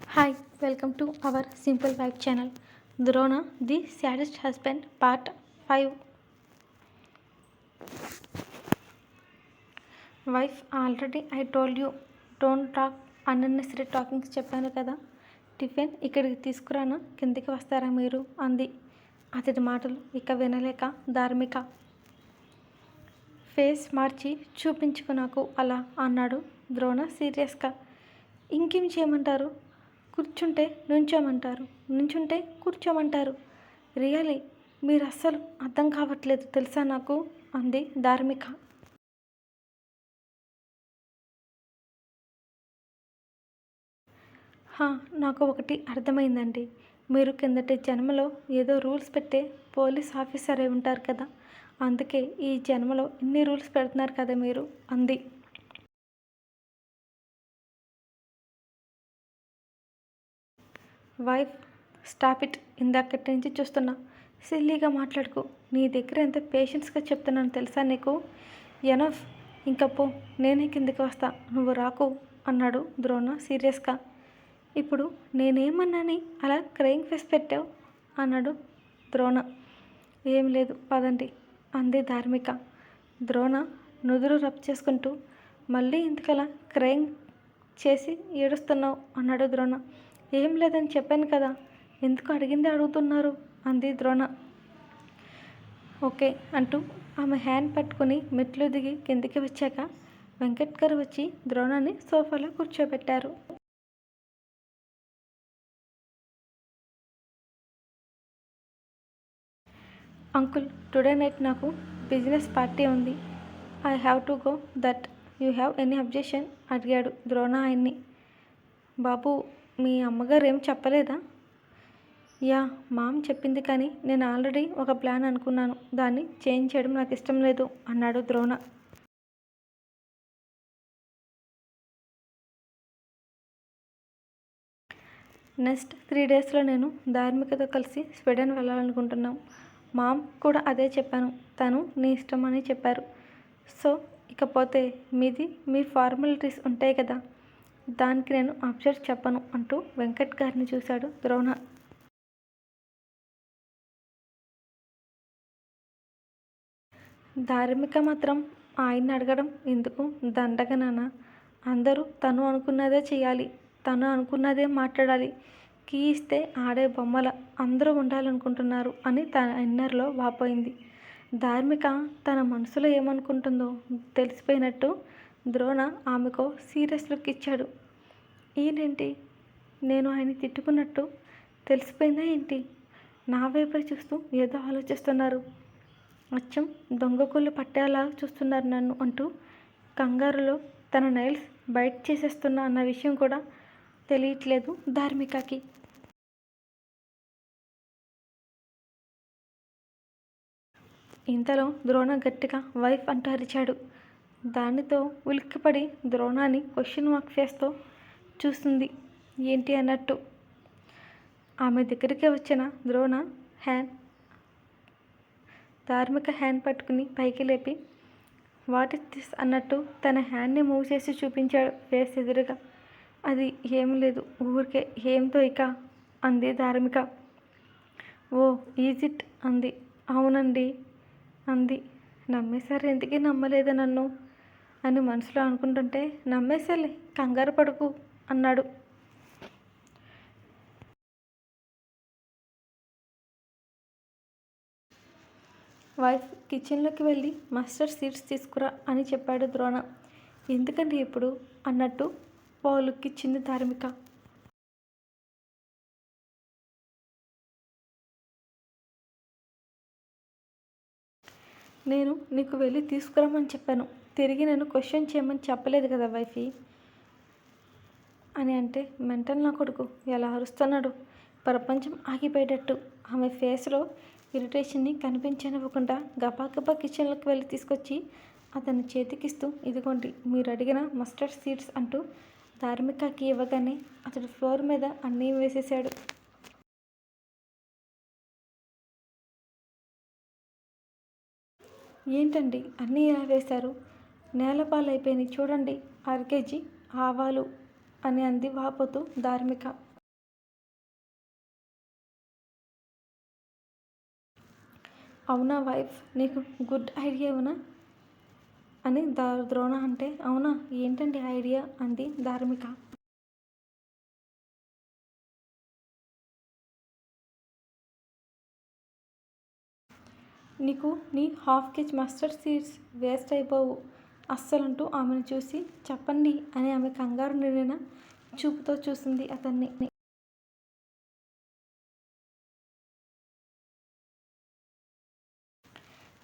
Hi welcome to our simple wife channel Drona the saddest husband part five wife already I told you don't talk unnecessary talkings చెప్పాను కదా. Tiffin ఇక్కడికి తీసుకురాను? కిందికి వస్తారా మీరు? అంది. అతడి మాటలు ఇక వినలేక ధార్మిక. ఫేస్ మార్చి చూపించుకు నాకు అలా అన్నాడు. ద్రోణ సీరియస్గా ఇంకేం చేయమంటారు? కూర్చుంటే నుంచోమంటారు నుంచుంటే కూర్చోమంటారు. రియలీ మీరు అస్సలు అర్థం కావట్లేదు తెలుసా నాకు? అంది ధార్మిక. నాకు ఒకటి అర్థమైందండి. మీరు కిందటి జన్మలో ఏదో రూల్స్ పెట్టే పోలీస్ ఆఫీసర్ అయి ఉంటారు కదా? అందుకే ఈ జన్మలో ఇన్ని రూల్స్ పెడుతున్నారు కదా మీరు? అంది. వైఫ్ స్టాప్ ఇట్ ఇందాకటి నుంచి చూస్తున్నా. సిల్లీగా మాట్లాడుకో. నీ దగ్గర ఎంత పేషెన్స్గా చెప్తున్నాను తెలుసా నీకు? ఎనఫ్ ఇంకా పో నేనే కిందికి వస్తా. నువ్వు రాకు అన్నాడు ద్రోణ సీరియస్గా. ఇప్పుడు నేనేమన్నాని? అలా క్రయింగ్ ఫేస్ పెట్టావు? అన్నాడు ద్రోణ. ఏం లేదు పదండి అంది ధార్మిక. ద్రోణ నుదురు రబ్ చేసుకుంటూ మళ్ళీ ఇంతకలా క్రయింగ్ చేసి ఏడుస్తున్నావు? అన్నాడు ద్రోణ. ఏం లేదని చెప్పాను కదా. ఎందుకు అడిగింది అడుగుతున్నారు? అంది ద్రోణ. ఓకే అంటూ ఆమె హ్యాండ్ పట్టుకుని మెట్లు దిగి కిందికి వచ్చాక వెంకట్ గారు వచ్చి ద్రోణాన్ని సోఫాలో కూర్చోబెట్టారు. అంకుల్ టుడే నైట్ నాకు బిజినెస్ పార్టీ ఉంది. I have to go that you have any objection? అడిగాడు ద్రోణ ఆయన్ని. బాబు మీ అమ్మగారు ఏం చెప్పలేదా? యా మామ్ చెప్పింది కానీ నేను ఆల్రెడీ ఒక ప్లాన్ అనుకున్నాను. దాన్ని చేంజ్ చేయడం నాకు ఇష్టం లేదు అన్నాడు ద్రోణ. నెక్స్ట్ త్రీ డేస్లో నేను ధార్మికతో కలిసి స్వీడన్ వెళ్ళాలనుకుంటున్నాం. మామ్ కూడా అదే చెప్పాను. తను నీ ఇష్టం అని చెప్పారు. సో ఇకపోతే మీది మీ ఫార్మాలిటీస్ ఉంటాయి కదా. దానికి నేను అబ్జర్వ్ చెప్పను అంటూ వెంకట్ గారిని చూశాడు ద్రోణ. ధార్మిక మాత్రం ఆయన్ని అడగడం ఎందుకు? దండగననా అందరూ తను అనుకున్నదే చేయాలి తను అనుకున్నదే మాట్లాడాలి. కీ ఇస్తే ఆడే బొమ్మల అందరూ ఉండాలనుకుంటున్నారు అని తన ఇన్నర్లో వాపోయింది. ధార్మిక తన మనసులో ఏమనుకుంటుందో తెలిసిపోయినట్టు ద్రోణ ఆమెకు సీరియస్ లుక్ ఇచ్చాడు. ఈయనేంటి? నేను ఆయన తిట్టుకున్నట్టు తెలిసిపోయిందా ఏంటి? నా వైపే చూస్తూ ఏదో ఆలోచిస్తున్నారు. అచ్చం దొంగకుళ్ళు పట్టేలా చూస్తున్నారు నన్ను అంటూ కంగారులో తన నైల్స్ బయట చేసేస్తున్నా అన్న విషయం కూడా తెలియట్లేదు ధార్మికకి. ఇంతలో ద్రోణ గట్టిగా వైఫ్ అంటూ అరిచాడు. దానితో ఉలిక్కిపడి ద్రోణాన్ని క్వశ్చన్ మార్క్ ఫేస్తో చూస్తుంది. ఏంటి అన్నట్టు? ఆమె దగ్గరికి వచ్చిన ద్రోణ హ్యాండ్ ధార్మిక హ్యాండ్ పట్టుకుని పైకి లేపి వాట్ ఇస్ దిస్ అన్నట్టు తన హ్యాండ్ని మూవ్ చేసి చూపించాడు ఫేస్ ఎదురుగా అది ఏం లేదు ఊరికే ఏంతో ఇక అంది ధార్మిక. ఓ ఈజిట్ అంది. అవునండి అంది. నమ్మేశారు ఎందుకే నమ్మలేదు నన్ను? అని మనసులో అనుకుంటుంటే నమ్మేసేలే కంగారు పడుకు అన్నాడు. వైఫ్ కిచెన్లోకి వెళ్ళి మస్టర్ సీడ్స్ తీసుకురా అని చెప్పాడు ద్రోణ. ఎందుకండి ఇప్పుడు? అన్నట్టు ఓ ఇచ్చింది ధార్మిక. నేను నీకు వెళ్ళి తీసుకురామని చెప్పాను. తిరిగి నేను క్వశ్చన్ చేయమని చెప్పలేదు కదా వైఫీ? అని అంటే మెంటల్ నా కొడుకు ఎలా అరుస్తున్నాడు? ప్రపంచం ఆగిపోయేటట్టు. ఆమె ఫేస్లో ఇరిటేషన్ని కనిపించనివ్వకుండా గబా కిచెన్లోకి వెళ్ళి తీసుకొచ్చి అతని చేతికిస్తూ ఇదిగోండి మీరు అడిగిన మస్టర్డ్ సీడ్స్ అంటూ ధార్మికకి ఇవ్వగానే అతడు ఫ్లోర్ మీద అన్నీ వేసేశాడు. ఏంటండి అన్నీ ఇలా వేశారు? నేలపాలైపోయింది చూడండి అరకేజీ ఆవాలు అని అంది వాపోతూ ధార్మిక. అవునా వైఫ్ నీకు గుడ్ ఐడియా అవునా అని దా ద్రోణ అంటే అవునా ఏంటండి ఐడియా? అంది ధార్మిక. నీకు నీ half kg mustard seeds waste అయిపోవు. అస్సలంటూ ఆమెను చూసి చెప్పండి అని ఆమె కంగారు నిండిన చూపుతో చూసింది అతన్ని.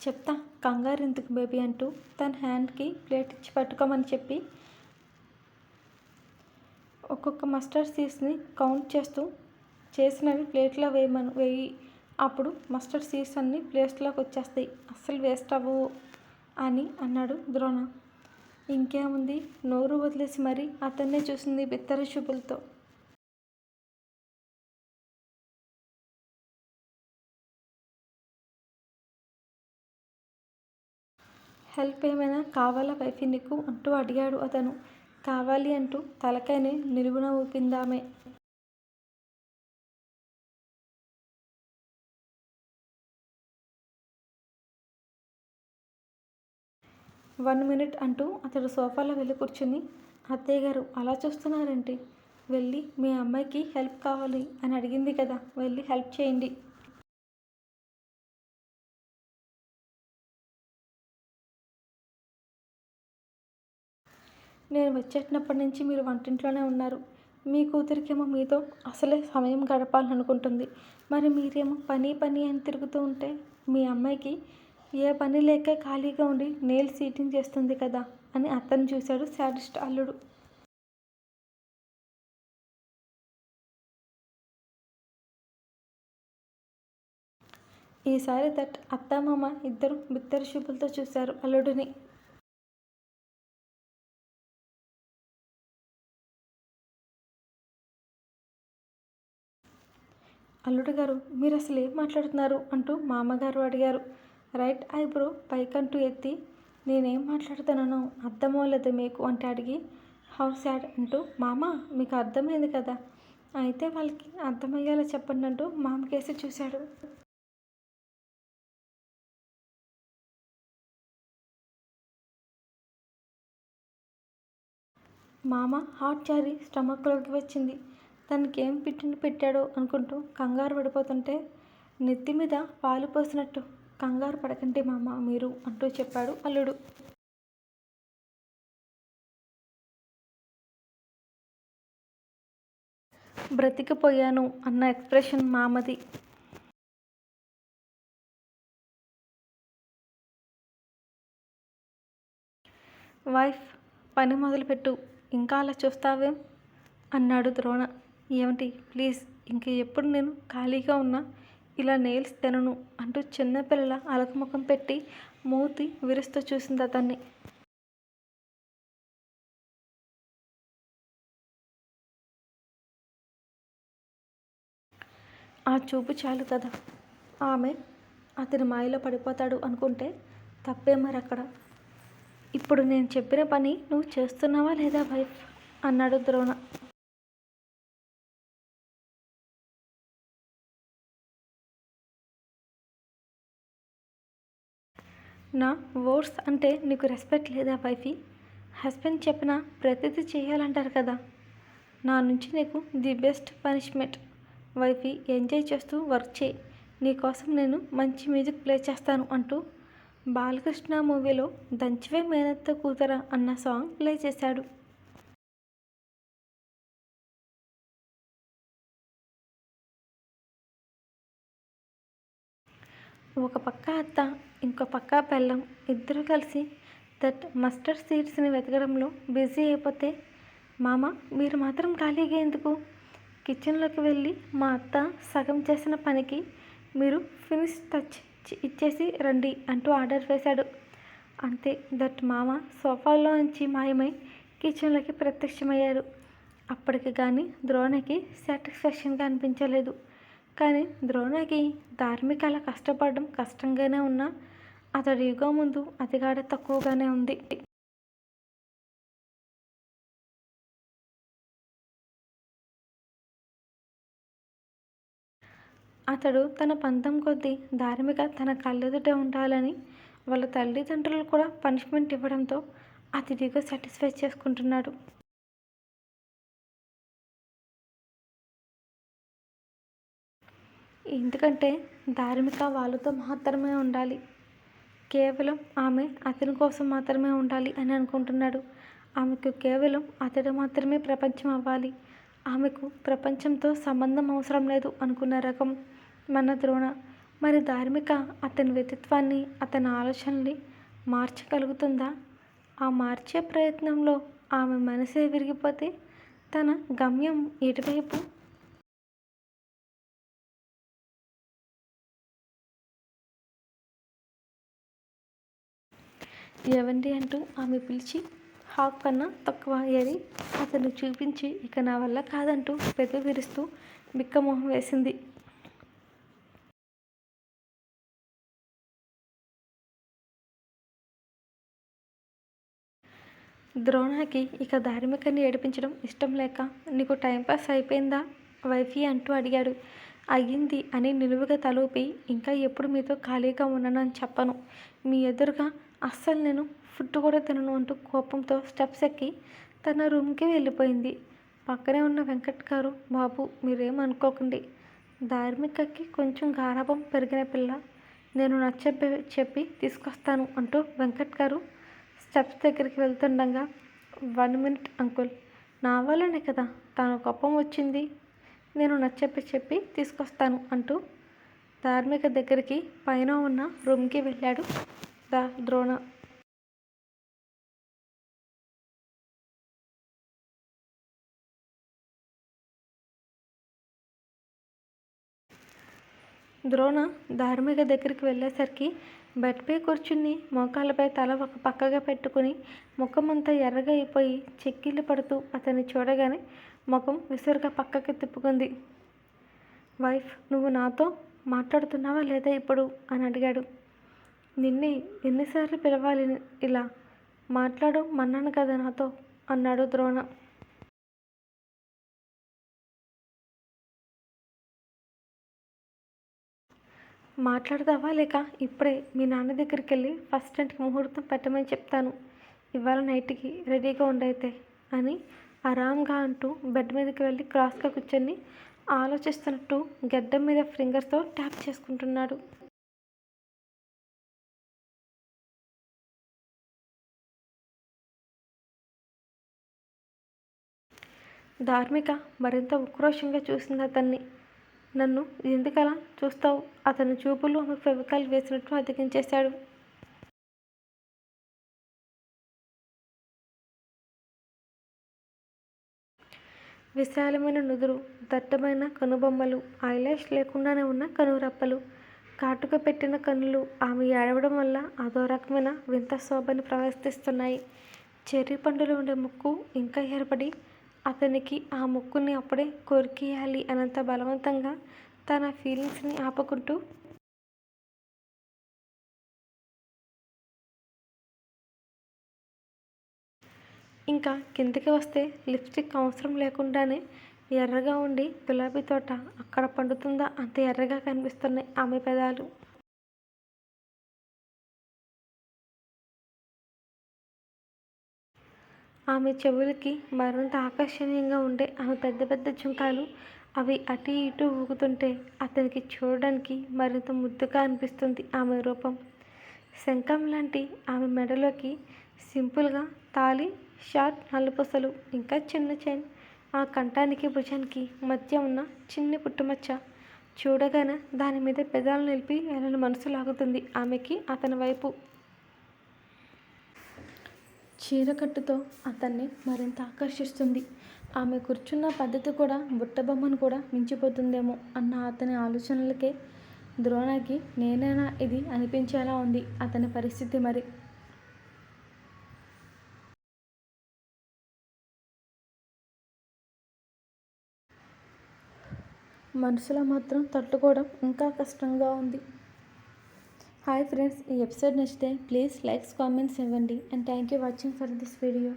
చెప్తా కంగారు ఎందుకు బేబీ అంటూ తన హ్యాండ్కి ప్లేట్ ఇచ్చి పట్టుకోమని చెప్పి ఒక్కొక్క మస్టర్డ్ సీడ్స్ని కౌంట్ చేస్తూ చేసినవి ప్లేట్లో వేయమను వేయి. అప్పుడు మస్టర్డ్ సీడ్స్ అన్నీ ప్లేస్లోకి వచ్చేస్తాయి. అస్సలు వేస్ట్ అవ్వవు. అని అన్నాడు ద్రోణ. ఇంకేముంది? నోరు వదిలేసి మరీ అతన్నే చూసింది బిత్తర చూపులతో. హెల్ప్ ఏమైనా కావాలా వైఫీ నీకు? అంటూ అడిగాడు అతను. కావాలి అంటూ తలకాయని నిలువున ఊపిందామే వన్ మినిట్ అంటూ అతడు సోఫాలో వెళ్ళి కూర్చుని అత్తయ్య గారు అలా చూస్తున్నారేంటి? వెళ్ళి మీ అమ్మాయికి హెల్ప్ కావాలి అని అడిగింది కదా వెళ్ళి హెల్ప్ చేయండి. నేను వచ్చేటప్పటి నుంచి మీరు వంటింట్లోనే ఉన్నారు. మీ కూతురికేమో మీతో అసలే సమయం గడపాలనుకుంటుంది. మరి మీరేమో పని పని అని తిరుగుతూ ఉంటే మీ అమ్మాయికి ఏ పని లేక ఖాళీగా ఉండి నేల్ సీటింగ్ చేస్తుంది కదా అని అతను చూశాడు శాడిస్ట్ అల్లుడు. ఈసారి దట్ అత్తమామ ఇద్దరు బిత్తర చూపులతో చూశారు అల్లుడిని. అల్లుడు గారు మీరు అసలు ఏం మాట్లాడుతున్నారు? అంటూ మామగారు అడిగారు. రైట్ ఐబ్రో పైకంటూ ఎత్తి నేనేం మాట్లాడుతున్నానో అర్థమవలేదు మీకు అంటే అడిగి హౌ సాడ్ అంటూ మామ మీకు అర్థమైంది కదా? అయితే వాళ్ళకి అర్థమయ్యేలా చెప్పండి అంటూ మామకేసి చూశాడు. మామ హాట్ చారి స్టమక్లోకి వచ్చింది. తనకి ఏం పిట్టిండి పెట్టాడో అనుకుంటూ కంగారు పడిపోతుంటే నెత్తి మీద పాలు పోసినట్టు కంగారు పడకండి మామ మీరు అంటూ చెప్పాడు అల్లుడు. బ్రతికిపోయాను అన్న ఎక్స్ప్రెషన్ మామది. వైఫ్ పని మొదలుపెట్టు ఇంకా అలా చూస్తావేం? అన్నాడు ద్రోణ. ఏమిటి ప్లీజ్ ఇంక ఎప్పుడు నేను ఖాళీగా ఉన్నా? ఇలా నెయిల్స్ తినను అంటూ చిన్నపిల్లల అలకముఖం పెట్టి మూతి విరుస్తూ చూసింది అతన్ని. ఆ చూపు చాలు కదా. ఆమె అతని మాయలో పడిపోతాడు అనుకుంటే తప్పే మరి అక్కడ ఇప్పుడు నేను చెప్పిన పని నువ్వు చేస్తున్నావా లేదా వైఫ్? అన్నాడు ద్రోణ. నా వర్డ్స్ అంటే నీకు రెస్పెక్ట్ లేదా వైఫీ? హస్బెండ్ చెప్పిన ప్రతిదీ చేయాలంటారు కదా. నా నుంచి నీకు the best punishment wifey enjoy చేస్తూ వర్క్ చేయి. నీకోసం నేను మంచి మ్యూజిక్ ప్లే చేస్తాను అంటూ బాలకృష్ణ మూవీలో దంచివే మేనత్త కూతుర అన్న సాంగ్ ప్లే చేశాడు. ఒక పక్క అత్త ఇంకో పక్క పెళ్ళం ఇద్దరు కలిసి దట్ మస్టర్డ్ సీడ్స్ని వెతకడంలో బిజీ అయిపోతే మామ మీరు మాత్రం ఖాళీగా ఎందుకు? కిచెన్లోకి వెళ్ళి మా అత్త సగం చేసిన పనికి మీరు ఫినిష్ టచ్ ఇచ్చేసి రండి అంటూ ఆర్డర్ వేశాడు. అంతే దట్ మామ సోఫాలో నుంచి మాయమై కిచెన్లోకి ప్రత్యక్షమయ్యాడు. అప్పటికి కానీ ద్రోణకి సాటిస్ఫాక్షన్గా అనిపించలేదు. కానీ ద్రోణకి ధార్మిక అలా కష్టపడడం కష్టంగానే ఉన్నా అతడి యుగం ముందు అతిగాడ తక్కువగానే ఉంది. అతడు తన పంతం కొద్దీ ధార్మిక తన కళ్ళెదుట ఉండాలని వాళ్ళ తల్లిదండ్రులు కూడా పనిష్మెంట్ ఇవ్వడంతో అతిథిగా సాటిస్ఫై చేసుకుంటున్నాడు. ఎందుకంటే ధార్మిక వాళ్ళతో మాత్రమే ఉండాలి. కేవలం ఆమె అతని కోసం మాత్రమే ఉండాలి అని అనుకుంటున్నాడు. ఆమెకు కేవలం అతడు మాత్రమే ప్రపంచం అవ్వాలి. ఆమెకు ప్రపంచంతో సంబంధం అవసరం లేదు అనుకున్న రకం మన ద్రోణ. మరి ధార్మిక అతని వ్యక్తిత్వాన్ని అతని ఆలోచనల్ని మార్చగలుగుతుందా? ఆ మార్చే ప్రయత్నంలో ఆమె మనసే విరిగిపోతే తన గమ్యం ఎటువైపు ఎవండి అంటూ ఆమె పిలిచి హాఫ్ కన్నా తక్కువ అయ్యేది అతను చూపించి ఇక నా వల్ల కాదంటూ పెద్ద విరుస్తూ బిక్కమొహం వేసింది. ద్రోణాకి ఇక ధార్మికని ఏడిపించడం ఇష్టం లేక నీకు టైంపాస్ అయిపోయిందా? వైఫీ అంటూ అడిగాడు. అయ్యింది అని నిలువుగా తలూపి ఇంకా ఎప్పుడు మీతో ఖాళీగా ఉన్నానని చెప్పను. మీ ఎదురుగా అస్సలు నేను ఫుడ్ కూడా తినను అంటూ కోపంతో స్టెప్స్ ఎక్కి తన రూమ్కి వెళ్ళిపోయింది. పక్కనే ఉన్న వెంకట్ గారు బాబు మీరేమనుకోకండి. ధార్మికకి కొంచెం గారాభం పెరిగిన పిల్ల. నేను నచ్చ చెప్పి తీసుకొస్తాను అంటూ వెంకట్ గారు స్టెప్స్ దగ్గరికి వెళ్తుండగా వన్ మినిట్ అంకుల్. నా వల్లనే కదా తన కోపం వచ్చింది. నేను నచ్చెప్పి చెప్పి తీసుకొస్తాను అంటూ ధార్మిక దగ్గరికి పైన ఉన్న రూమ్కి వెళ్ళాడు ద ద్రోణ. ద్రోణ ధార్మిక దగ్గరికి వెళ్ళేసరికి బెడ్పై కూర్చుని మోకాళ్ళపై తల ఒక పక్కగా పెట్టుకుని ముఖమంతా ఎర్రగా అయిపోయి చెక్కిళ్ళు పడుతూ అతన్ని చూడగానే ముఖం విసురుగా పక్కకి తిప్పుకుంది. వైఫ్ నువ్వు నాతో మాట్లాడుతున్నావా లేదా ఇప్పుడు? అని అడిగాడు. నిన్నే ఎన్నిసార్లు పిలవాలి ఇలా? మాట్లాడు మన్నాను కదా నాతో? అన్నాడు ద్రోణ. మాట్లాడదావా లేక ఇప్పుడే మీ నాన్న దగ్గరికి వెళ్ళి ఫస్ట్ టైంకి ముహూర్తం పెట్టమని చెప్తాను. ఇవాళ నైట్కి రెడీగా ఉండైతే అని ఆరాంగా అంటూ బెడ్ మీదకి వెళ్ళి క్రాస్గా కూర్చొని ఆలోచిస్తున్నట్టు గడ్డం మీద ఫింగర్స్తో ట్యాప్ చేసుకుంటున్నాడు. ధార్మిక మరింత ఉక్రోషంగా చూసింది అతన్ని. నన్ను ఎందుకలా చూస్తావు? అతని చూపులు ఆమె ఫెవికాల్ వేసినట్టు అతికించేశాడు. విశాలమైన నుదురు దట్టమైన కనుబొమ్మలు ఐలాష్ లేకుండానే ఉన్న కనురప్పలు కాటుక పెట్టిన కన్నులు ఆమె ఏడవడం వల్ల అదో రకమైన వింత శోభను ప్రవర్తిస్తున్నాయి చెర్రీ పండులో ఉండే ముక్కు ఇంకా ఏర్పడి అతనికి ఆ ముక్కుని అప్పుడే కొరికేయాలి అనంత బలవంతంగా తన ఫీలింగ్స్ని ఆపుకుంటూ ఇంకా కిందకి వస్తే లిప్స్టిక్ అవసరం లేకుండానే ఎర్రగా ఉండి గులాబీ తోట అక్కడ పండుతుందా అంత ఎర్రగా కనిపిస్తున్నాయి ఆమె పెదాలు. ఆమె చెవులకి మరింత ఆకర్షణీయంగా ఉండే ఆమె పెద్ద పెద్ద జుంకాలు అవి అటు ఇటు ఊగుతుంటే అతనికి చూడడానికి మరింత ముద్దుగా అనిపిస్తుంది ఆమె రూపం. శంఖం లాంటి ఆమె మెడలోకి సింపుల్గా తాలి షార్ట్ నలుపొసలు ఇంకా చిన్న చైన్. ఆ కంఠానికి భుజానికి మధ్య ఉన్న చిన్ని పుట్టుమచ్చ. చూడగానే దాని మీద పెదాలు నిలిపి వెళ్ళని మనసు లాగుతుంది ఆమెకి అతని వైపు. చీరకట్టుతో అతన్ని మరింత ఆకర్షిస్తుంది. ఆమె కూర్చున్న పద్ధతి కూడా బుట్టబొమ్మను కూడా మించిపోతుందేమో అన్న అతని ఆలోచనలకే ద్రోణకి నేనైనా ఇది అనిపించేలా ఉంది అతని పరిస్థితి మరి. మనసులో మాత్రం తట్టుకోవడం ఇంకా కష్టంగా ఉంది. హాయ్ ఫ్రెండ్స్ ఈ ఎపిసోడ్ నచ్చితే ప్లీజ్ లైక్స్ కామెంట్స్ ఇవ్వండి. And thank you watching for this video.